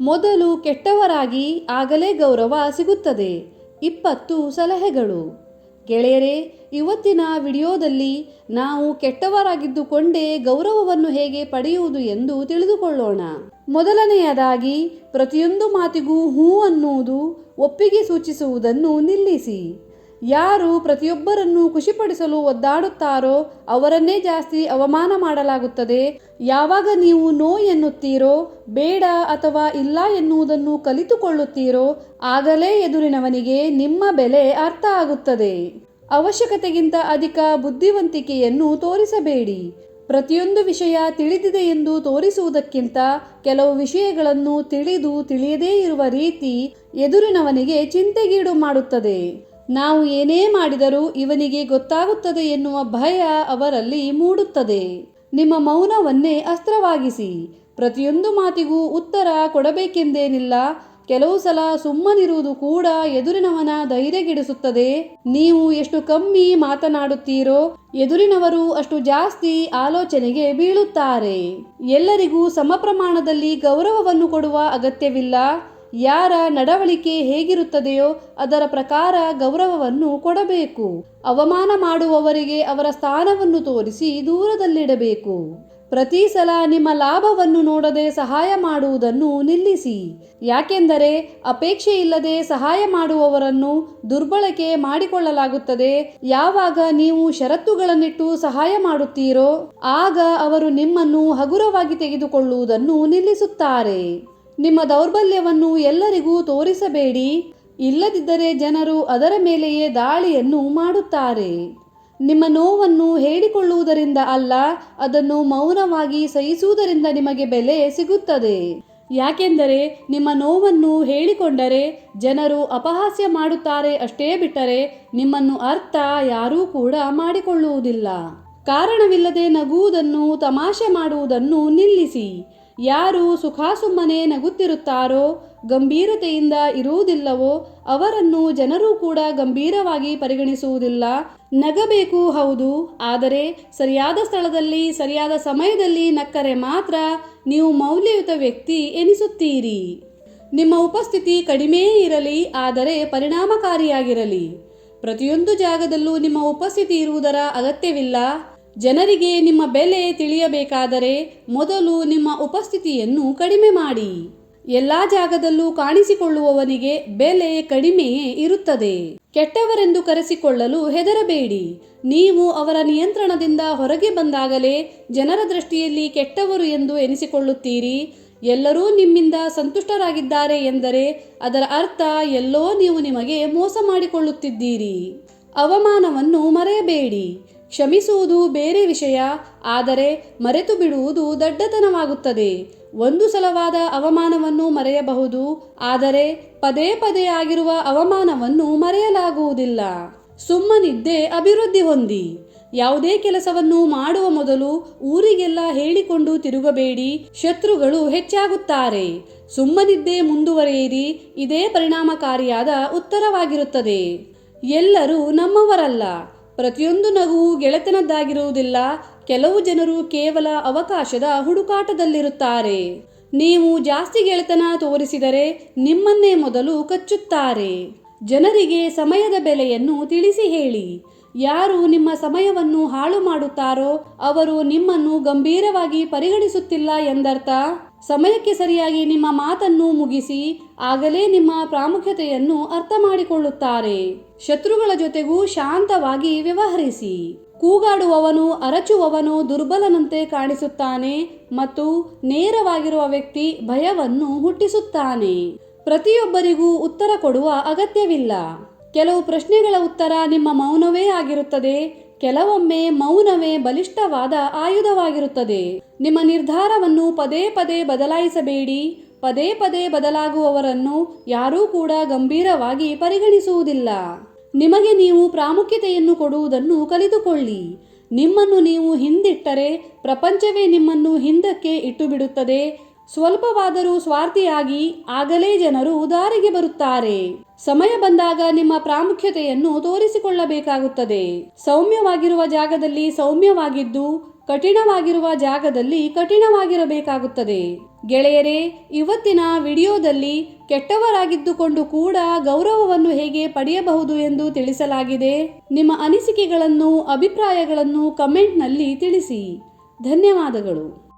ಮೊದಲು ಕೆಟ್ಟವರಾಗಿ ಆಗಲೇ ಗೌರವ ಸಿಗುತ್ತದೆ. ಇಪ್ಪತ್ತು ಸಲಹೆಗಳು. ಗೆಳೆಯರೇ, ಇವತ್ತಿನ ವಿಡಿಯೋದಲ್ಲಿ ನಾವು ಕೆಟ್ಟವರಾಗಿದ್ದುಕೊಂಡೇ ಗೌರವವನ್ನು ಹೇಗೆ ಪಡೆಯುವುದು ಎಂದು ತಿಳಿದುಕೊಳ್ಳೋಣ. ಮೊದಲನೆಯದಾಗಿ, ಪ್ರತಿಯೊಂದು ಮಾತಿಗೂ ಹೂ ಅನ್ನುವುದು ಒಪ್ಪಿಗೆ ಸೂಚಿಸುವುದನ್ನು ನಿಲ್ಲಿಸಿ. ಯಾರು ಪ್ರತಿಯೊಬ್ಬರನ್ನು ಖುಷಿಪಡಿಸಲು ಒದ್ದಾಡುತ್ತಾರೋ ಅವರನ್ನೇ ಜಾಸ್ತಿ ಅವಮಾನ ಮಾಡಲಾಗುತ್ತದೆ. ಯಾವಾಗ ನೀವು ನೋ ಎನ್ನುತ್ತೀರೋ, ಬೇಡ ಅಥವಾ ಇಲ್ಲ ಎನ್ನುವುದನ್ನು ಕಲಿತುಕೊಳ್ಳುತ್ತೀರೋ, ಆಗಲೇ ಎದುರಿನವನಿಗೆ ನಿಮ್ಮ ಬೆಲೆ ಅರ್ಥ ಆಗುತ್ತದೆ. ಅವಶ್ಯಕತೆಗಿಂತ ಅಧಿಕ ಬುದ್ಧಿವಂತಿಕೆಯನ್ನು ತೋರಿಸಬೇಡಿ. ಪ್ರತಿಯೊಂದು ವಿಷಯ ತಿಳಿದಿದೆ ಎಂದು ತೋರಿಸುವುದಕ್ಕಿಂತ ಕೆಲವು ವಿಷಯಗಳನ್ನು ತಿಳಿದು ತಿಳಿಯದೇ ಇರುವ ರೀತಿ ಎದುರಿನವನಿಗೆ ಚಿಂತೆಗೀಡು ಮಾಡುತ್ತದೆ. ನಾವು ಏನೇ ಮಾಡಿದರೂ ಇವನಿಗೆ ಗೊತ್ತಾಗುತ್ತದೆ ಎನ್ನುವ ಭಯ ಅವರಲ್ಲಿ ಮೂಡುತ್ತದೆ. ನಿಮ್ಮ ಮೌನವನ್ನೇ ಅಸ್ತ್ರವಾಗಿಸಿ. ಪ್ರತಿಯೊಂದು ಮಾತಿಗೂ ಉತ್ತರ ಕೊಡಬೇಕೆಂದೇನಿಲ್ಲ. ಕೆಲವು ಸಲ ಸುಮ್ಮನಿರುವುದು ಕೂಡ ಎದುರಿನವನ ಧೈರ್ಯಗೆಡಿಸುತ್ತದೆ. ನೀವು ಎಷ್ಟು ಕಮ್ಮಿ ಮಾತನಾಡುತ್ತೀರೋ, ಎದುರಿನವರು ಅಷ್ಟು ಜಾಸ್ತಿ ಆಲೋಚನೆಗೆ ಬೀಳುತ್ತಾರೆ. ಎಲ್ಲರಿಗೂ ಸಮ ಪ್ರಮಾಣದಲ್ಲಿ ಗೌರವವನ್ನು ಕೊಡುವ ಅಗತ್ಯವಿಲ್ಲ. ಯಾರ ನಡವಳಿಕೆ ಹೇಗಿರುತ್ತದೆಯೋ ಅದರ ಪ್ರಕಾರ ಗೌರವವನ್ನು ಕೊಡಬೇಕು. ಅವಮಾನ ಮಾಡುವವರಿಗೆ ಅವರ ಸ್ಥಾನವನ್ನು ತೋರಿಸಿ ದೂರದಲ್ಲಿಡಬೇಕು. ಪ್ರತಿ ಸಲ ನಿಮ್ಮ ಲಾಭವನ್ನು ನೋಡದೆ ಸಹಾಯ ಮಾಡುವುದನ್ನು ನಿಲ್ಲಿಸಿ. ಯಾಕೆಂದರೆ ಅಪೇಕ್ಷೆ ಇಲ್ಲದೆ ಸಹಾಯ ಮಾಡುವವರನ್ನು ದುರ್ಬಳಕೆ ಮಾಡಿಕೊಳ್ಳಲಾಗುತ್ತದೆ. ಯಾವಾಗ ನೀವು ಷರತ್ತುಗಳನ್ನಿಟ್ಟು ಸಹಾಯ ಮಾಡುತ್ತೀರೋ, ಆಗ ಅವರು ನಿಮ್ಮನ್ನು ಹಗುರವಾಗಿ ತೆಗೆದುಕೊಳ್ಳುವುದನ್ನು ನಿಲ್ಲಿಸುತ್ತಾರೆ. ನಿಮ್ಮ ದೌರ್ಬಲ್ಯವನ್ನು ಎಲ್ಲರಿಗೂ ತೋರಿಸಬೇಡಿ. ಇಲ್ಲದಿದ್ದರೆ ಜನರು ಅದರ ಮೇಲೆಯೇ ದಾಳಿಯನ್ನು ಮಾಡುತ್ತಾರೆ. ನಿಮ್ಮ ನೋವನ್ನು ಹೇಳಿಕೊಳ್ಳುವುದರಿಂದ ಅಲ್ಲ, ಅದನ್ನು ಮೌನವಾಗಿ ಸಹಿಸುವುದರಿಂದ ನಿಮಗೆ ಬೆಲೆ ಸಿಗುತ್ತದೆ. ಯಾಕೆಂದರೆ ನಿಮ್ಮ ನೋವನ್ನು ಹೇಳಿಕೊಂಡರೆ ಜನರು ಅಪಹಾಸ್ಯ ಮಾಡುತ್ತಾರೆ ಅಷ್ಟೇ ಬಿಟ್ಟರೆ ನಿಮ್ಮನ್ನು ಅರ್ಥ ಯಾರೂ ಕೂಡ ಮಾಡಿಕೊಳ್ಳುವುದಿಲ್ಲ. ಕಾರಣವಿಲ್ಲದೆ ನಗುವುದನ್ನು, ತಮಾಷೆ ಮಾಡುವುದನ್ನು ನಿಲ್ಲಿಸಿ. ಯಾರು ಸುಖಾಸುಮ್ಮನೆ ನಗುತ್ತಿರುತ್ತಾರೋ, ಗಂಭೀರತೆಯಿಂದ ಇರುವುದಿಲ್ಲವೋ, ಅವರನ್ನು ಜನರು ಕೂಡ ಗಂಭೀರವಾಗಿ ಪರಿಗಣಿಸುವುದಿಲ್ಲ. ನಗಬೇಕು ಹೌದು, ಆದರೆ ಸರಿಯಾದ ಸ್ಥಳದಲ್ಲಿ, ಸರಿಯಾದ ಸಮಯದಲ್ಲಿ ನಕ್ಕರೆ ಮಾತ್ರ ನೀವು ಮೌಲ್ಯಯುತ ವ್ಯಕ್ತಿ ಎನಿಸುತ್ತೀರಿ. ನಿಮ್ಮ ಉಪಸ್ಥಿತಿ ಕಡಿಮೆಯೇ ಇರಲಿ, ಆದರೆ ಪರಿಣಾಮಕಾರಿಯಾಗಿರಲಿ. ಪ್ರತಿಯೊಂದು ಜಾಗದಲ್ಲೂ ನಿಮ್ಮ ಉಪಸ್ಥಿತಿ ಇರುವುದರ ಅಗತ್ಯವಿಲ್ಲ. ಜನರಿಗೆ ನಿಮ್ಮ ಬೆಲೆ ತಿಳಿಯಬೇಕಾದರೆ ಮೊದಲು ನಿಮ್ಮ ಉಪಸ್ಥಿತಿಯನ್ನು ಕಡಿಮೆ ಮಾಡಿ. ಎಲ್ಲ ಜಾಗದಲ್ಲೂ ಕಾಣಿಸಿಕೊಳ್ಳುವವನಿಗೆ ಬೆಲೆ ಕಡಿಮೆಯೇ ಇರುತ್ತದೆ. ಕೆಟ್ಟವರೆಂದು ಕರೆಸಿಕೊಳ್ಳಲು ಹೆದರಬೇಡಿ. ನೀವು ಅವರ ನಿಯಂತ್ರಣದಿಂದ ಹೊರಗೆ ಬಂದಾಗಲೇ ಜನರ ದೃಷ್ಟಿಯಲ್ಲಿ ಕೆಟ್ಟವರು ಎಂದು ಎನಿಸಿಕೊಳ್ಳುತ್ತೀರಿ. ಎಲ್ಲರೂ ನಿಮ್ಮಿಂದ ಸಂತುಷ್ಟರಾಗಿದ್ದಾರೆ ಎಂದರೆ ಅದರ ಅರ್ಥ ಎಲ್ಲೋ ನೀವು ನಿಮಗೆ ಮೋಸ ಮಾಡಿಕೊಳ್ಳುತ್ತಿದ್ದೀರಿ. ಅವಮಾನವನ್ನು ಮರೆಯಬೇಡಿ. ಕ್ಷಮಿಸುವುದು ಬೇರೆ ವಿಷಯ, ಆದರೆ ಮರೆತು ಬಿಡುವುದು ದಡ್ಡತನವಾಗುತ್ತದೆ. ಒಂದು ಸಲವಾದ ಅವಮಾನವನ್ನು ಮರೆಯಬಹುದು, ಆದರೆ ಪದೇ ಪದೇ ಆಗಿರುವ ಅವಮಾನವನ್ನು ಮರೆಯಲಾಗುವುದಿಲ್ಲ. ಸುಮ್ಮನಿದ್ದೆ ಅಭಿವೃದ್ಧಿ ಹೊಂದಿ. ಯಾವುದೇ ಕೆಲಸವನ್ನು ಮಾಡುವ ಮೊದಲು ಊರಿಗೆಲ್ಲ ಹೇಳಿಕೊಂಡು ತಿರುಗಬೇಡಿ, ಶತ್ರುಗಳು ಹೆಚ್ಚಾಗುತ್ತಾರೆ. ಸುಮ್ಮನಿದ್ದೆ ಮುಂದುವರಿಯಿರಿ, ಇದೇ ಪರಿಣಾಮಕಾರಿಯಾದ ಉತ್ತರವಾಗಿರುತ್ತದೆ. ಎಲ್ಲರೂ ನಮ್ಮವರಲ್ಲ. ಪ್ರತಿಯೊಂದು ನಗುವು ಗೆಳೆತನದ್ದಾಗಿರುವುದಿಲ್ಲ. ಕೆಲವು ಜನರು ಕೇವಲ ಅವಕಾಶದ ಹುಡುಕಾಟದಲ್ಲಿರುತ್ತಾರೆ. ನೀವು ಜಾಸ್ತಿ ಗೆಳೆತನ ತೋರಿಸಿದರೆ ನಿಮ್ಮನ್ನೇ ಮೊದಲು ಕಚ್ಚುತ್ತಾರೆ. ಜನರಿಗೆ ಸಮಯದ ಬೆಲೆಯನ್ನು ತಿಳಿಸಿ ಹೇಳಿ. ಯಾರು ನಿಮ್ಮ ಸಮಯವನ್ನು ಹಾಳು ಮಾಡುತ್ತಾರೋ ಅವರು ನಿಮ್ಮನ್ನು ಗಂಭೀರವಾಗಿ ಪರಿಗಣಿಸುತ್ತಿಲ್ಲ ಎಂದರ್ಥ. ಸಮಯಕ್ಕೆ ಸರಿಯಾಗಿ ನಿಮ್ಮ ಮಾತನ್ನು ಮುಗಿಸಿ ಆಗಲೇ ನಿಮ್ಮ ಪ್ರಾಮುಖ್ಯತೆಯನ್ನು ಅರ್ಥ ಮಾಡಿಕೊಳ್ಳುತ್ತಾರೆ. ಶತ್ರುಗಳ ಜೊತೆಗೂ ಶಾಂತವಾಗಿ ವ್ಯವಹರಿಸಿ. ಕೂಗಾಡುವವನು ಅರಚುವವನು ದುರ್ಬಲನಂತೆ ಕಾಣಿಸುತ್ತಾನೆ ಮತ್ತು ನೇರವಾಗಿರುವ ವ್ಯಕ್ತಿ ಭಯವನ್ನು ಹುಟ್ಟಿಸುತ್ತಾನೆ. ಪ್ರತಿಯೊಬ್ಬರಿಗೂ ಉತ್ತರ ಕೊಡುವ ಅಗತ್ಯವಿಲ್ಲ. ಕೆಲವು ಪ್ರಶ್ನೆಗಳ ಉತ್ತರ ನಿಮ್ಮ ಮೌನವೇ ಆಗಿರುತ್ತದೆ, ಕೆಲವೊಮ್ಮೆ ಮೌನವೇ ಬಲಿಷ್ಠವಾದ ಆಯುಧವಾಗಿರುತ್ತದೆ. ನಿಮ್ಮ ನಿರ್ಧಾರವನ್ನು ಪದೇ ಪದೇ ಬದಲಾಯಿಸಬೇಡಿ. ಪದೇ ಪದೇ ಬದಲಾಗುವವರನ್ನು ಯಾರೂ ಕೂಡ ಗಂಭೀರವಾಗಿ ಪರಿಗಣಿಸುವುದಿಲ್ಲ. ನಿಮಗೆ ನೀವು ಪ್ರಾಮುಖ್ಯತೆಯನ್ನು ಕೊಡುವುದನ್ನು ಕಲಿತುಕೊಳ್ಳಿ. ನಿಮ್ಮನ್ನು ನೀವು ಹಿಂದಿಟ್ಟರೆ ಪ್ರಪಂಚವೇ ನಿಮ್ಮನ್ನು ಹಿಂದಕ್ಕೆ ಇಟ್ಟು ಬಿಡುತ್ತದೆ ಸ್ವಲ್ಪವಾದರೂ ಸ್ವಾರ್ಥಿಯಾಗಿ ಆಗಲೇ ಜನರು ದಾರಿಗೆ ಬರುತ್ತಾರೆ. ಸಮಯ ಬಂದಾಗ ನಿಮ್ಮ ಪ್ರಾಮುಖ್ಯತೆಯನ್ನು ತೋರಿಸಿಕೊಳ್ಳಬೇಕಾಗುತ್ತದೆ. ಸೌಮ್ಯವಾಗಿರುವ ಜಾಗದಲ್ಲಿ ಸೌಮ್ಯವಾಗಿದ್ದು, ಕಠಿಣವಾಗಿರುವ ಜಾಗದಲ್ಲಿ ಕಠಿಣವಾಗಿರಬೇಕಾಗುತ್ತದೆ. ಗೆಳೆಯರೇ, ಇವತ್ತಿನ ವಿಡಿಯೋದಲ್ಲಿ ಕೆಟ್ಟವರಾಗಿದ್ದುಕೊಂಡು ಕೂಡ ಗೌರವವನ್ನು ಹೇಗೆ ಪಡೆಯಬಹುದು ಎಂದು ತಿಳಿಸಲಾಗಿದೆ. ನಿಮ್ಮ ಅನಿಸಿಕೆಗಳನ್ನು, ಅಭಿಪ್ರಾಯಗಳನ್ನು ಕಮೆಂಟ್ನಲ್ಲಿ ತಿಳಿಸಿ. ಧನ್ಯವಾದಗಳು.